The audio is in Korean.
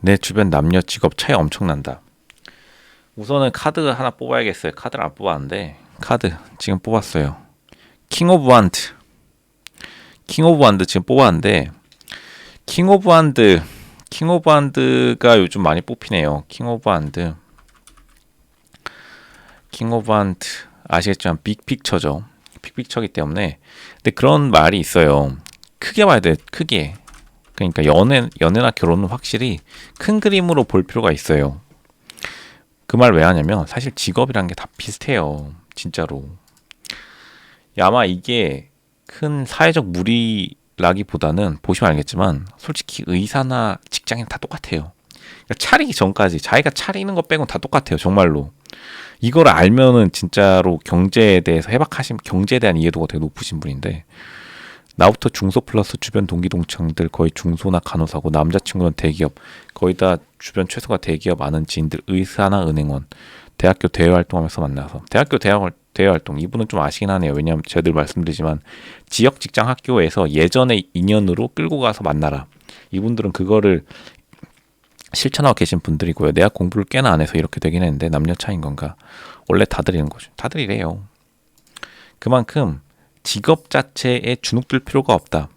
내 주변 남녀 직업 차이 엄청난다. 우선은 카드 하나 뽑아야겠어요. 카드를 안 뽑았는데 카드 지금 뽑았어요. 킹 오브 완드. 킹 오브 완드 지금 뽑았는데 킹 오브 완드 킹 오브 완드가 요즘 많이 뽑히네요. 킹 오브 완드. 킹 오브 완드 아시겠지만 빅픽처죠. 빅픽처기 때문에 근데 그런 말이 있어요. 크게 봐야 돼. 크게. 그러니까 연애 연애나 결혼은 확실히 큰 그림으로 볼 필요가 있어요. 그 말 왜 하냐면 사실 직업이란 게 다 비슷해요. 진짜로. 아마 이게 큰 사회적 무리라기보다는 보시면 알겠지만 솔직히 의사나 직장인 다 똑같아요. 그러니까 차리기 전까지 자기가 차리는 것 빼곤 다 똑같아요. 정말로. 이걸 알면은 진짜로 경제에 대해서 해박하신 경제에 대한 이해도가 되게 높으신 분인데 나부터 중소 플러스 주변 동기 동창들 거의 중소나 간호사고 남자친구는 대기업 거의 다 주변 최소가 대기업 아는 지인들 의사나 은행원 대학교 대외 활동하면서 만나서. 대학교 대학 대외 활동 이분은 좀 아시긴 하네요. 왜냐하면 제가 늘 말씀드리지만 지역 직장 학교에서 예전의 인연으로 끌고 가서 만나라. 이분들은 그거를 실천하고 계신 분들이고요. 내가 공부를 꽤나 안 해서 이렇게 되긴 했는데 남녀 차인 건가? 원래 다들 이런 거죠. 다들 이래요. 그만큼 직업 자체에 주눅들 필요가 없다.